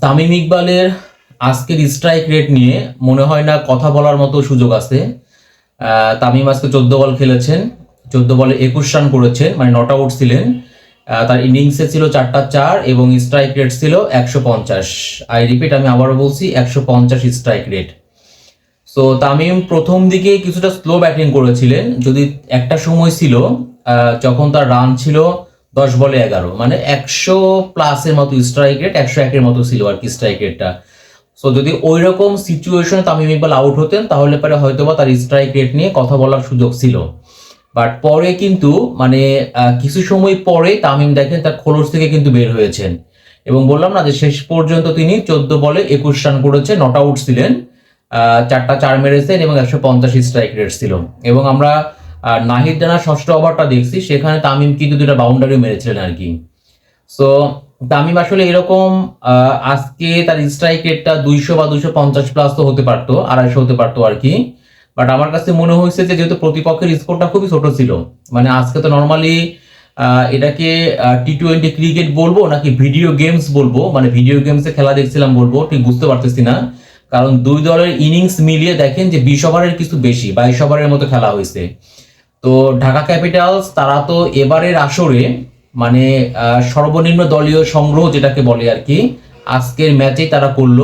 তামিম ইকবালের আজকের strike rate নিয়ে মনে হয় না কথা বলার মতো সুযোগ আছে। তামিম আজকে চোদ্দ বল খেলেছেন, চোদ্দ বলে একুশ রান করেছেন মানে নট আউট ছিলেন। তার ইনিংসে ছিল চারটা চার এবং স্ট্রাইক রেট ছিল একশো পঞ্চাশ। আই রিপিট আমি আবারও বলছি, একশো পঞ্চাশ স্ট্রাইক রেট সো তামিম প্রথম দিকে কিছুটা স্লো ব্যাটিং করেছিলেন, যদি একটা সময় ছিল যখন তার রান ছিল দশ বলে এগারো। মানে একশো প্লাসের মতো স্ট্রাইক রেট একশো একের মতো ছিল আর কি স্ট্রাইক রেটটা সো যদি ওই রকম সিচুয়েশনে তামিম ইকবাল আউট হতেন, তাহলে পরে হয়তোবা তার স্ট্রাইক রেট নিয়ে কথা বলার সুযোগ ছিল। বাট পরে কিন্তু মানে কিছু সময় পরে তামিম দেখেন তার খোলস থেকে কিন্তু বের হয়েছেন। এবং বললাম না যে শেষ পর্যন্ত তিনি চোদ্দ বলে একুশ রান করেছে নট আউট ছিলেন। চারটা চার মেরেছেন এবং একশো পঞ্চাশ স্ট্রাইক রেট ছিল। এবং আমরা আহ, নাহিদ রানার ষষ্ঠ ওভারটা দেখছি সেখানে তামিম কিন্তু দুটা বাউন্ডারি মেরেছিলেন আর কি। সো তামিম আসলে এরকম আজকে তার স্ট্রাইক রেটটা দুইশো বা দুইশো পঞ্চাশ প্লাস তো হতে পারতো আড়াইশো হতে পারতো আর কি। বাট আমার কাছে মনে হয়েছে যে যেহেতু প্রতিপক্ষের স্কোরটা খুবই ছোট ছিল মানে আজকে তো নর্মালি এটাকে টি টোয়েন্টি ক্রিকেট বলব নাকি ভিডিও গেমস বলব মানে ভিডিও গেমসে খেলা দেখছিলাম বলব ঠিক বুঝতে পারতেছি না। কারণ দুই দলের ইনিংস মিলিয়ে দেখেন যে বিশ ওভারের কিছু বেশি বাইশ ওভারের মতো খেলা হয়েছে। তো ঢাকা ক্যাপিটালস, তারা তো এবারের আসরে মানে সর্বনিম্ন দলীয় সংগ্রহ যেটাকে বলে আর কি, আজকের ম্যাচেই তারা করল।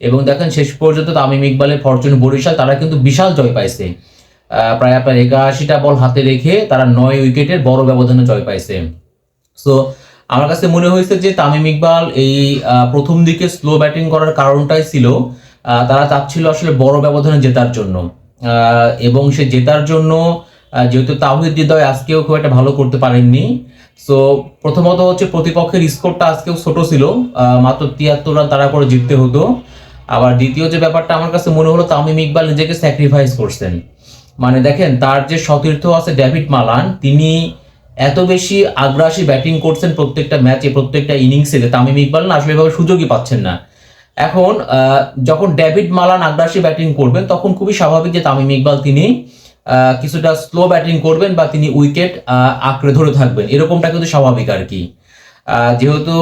এবং দেখেন, শেষ পর্যন্ত তামিম ইকবালের ফরচুন বরিশাল, তারা কিন্তু বিশাল জয় পাইছে। প্রায় আপনার একাশিটা বল হাতে রেখে তারা নয় উইকেটের বড় ব্যবধানে জয় পাইছে। সো আমার কাছে মনে হয়েছে যে তামিম ইকবাল এই প্রথম দিকে স্লো ব্যাটিং করার কারণটাই ছিল তারা চাচ্ছিল আসলে বড় ব্যবধানে জেতার জন্য। এবং সে জেতার জন্য যেহেতু তাহিদ হৃদয় আজকেও খুব একটা ভালো করতে পারেননি। সো প্রথমত হচ্ছে প্রতিপক্ষের স্কোরটা আজকেও ছোট ছিল। মাত্র তিয়াত্তর রান তারা করে জিততে হতো। আবার দ্বিতীয় যে ব্যাপারটা আমার কাছে মনে হলো, তামিম ইকবাল নিজেকে স্যাক্রিফাইস করছেন। মানে দেখেন, তার যে সতীর্থ আছে ডেভিড মালান, তিনি এত বেশি আগ্রাসী ব্যাটিং করছেন প্রত্যেকটা ম্যাচে প্রত্যেকটা ইনিংসে যে তামিম ইকবাল না আসলে সুযোগই পাচ্ছেন না। এখন যখন ডেভিড মালান আগ্রাসী ব্যাটিং করবেন, তখন খুবই স্বাভাবিক যে তামিম ইকবাল তিনি কিছুটা স্লো ব্যাটিং করবেন বা তিনি উইকেট আঁকড়ে ধরে থাকবেন। এরকমটা কিন্তু স্বাভাবিক আর কি। যেহেতু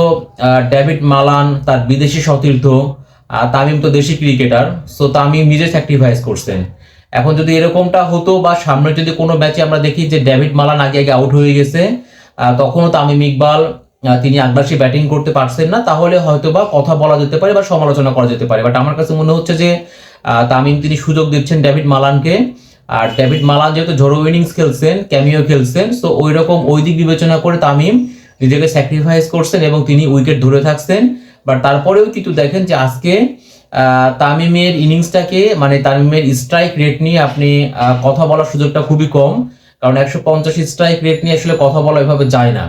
ডেভিড মালান তার বিদেশি সতীর্থ তামিম তো দেশি ক্রিকেটার সো তামিম নিজে স্যাক্রিফাইস করছেন। এখন যদি এরকমটা হতো বা সামনে যদি কোনো ম্যাচে আমরা দেখি যে ডেভিড মালান আগে আগে আউট হয়ে গেছে তখনও তামিম ইকবাল তিনি আগ্রাসী ব্যাটিং করতে পারছেন না, তাহলে হয়তো বা কথা বলা যেতে পারে বা সমালোচনা করা যেতে পারে। বাট আমার কাছে মনে হচ্ছে যে তামিম তিনি সুযোগ দিচ্ছেন ডেভিড মালানকে। আর ডেভিড মালান যেহেতু ঝোড়ো ইনিংস খেলছেন, ক্যামিও খেলছেন সো ওই রকম ওই দিক বিবেচনা করে তামিম নিজেকে স্যাক্রিফাইস করছেন এবং তিনি উইকেট ধরে থাকছেন। বাট তারপরেও কিন্তু দেখেন যে আজকে তামিমের ইনিংসটাকে মানে তামিমের স্ট্রাইক রেট নিয়ে আপনি কথা বলার সুযোগটা খুবই কম। কারণ একশো পঞ্চাশ স্ট্রাইক রেট নিয়ে আসলে কথা বলা এভাবে যায় না।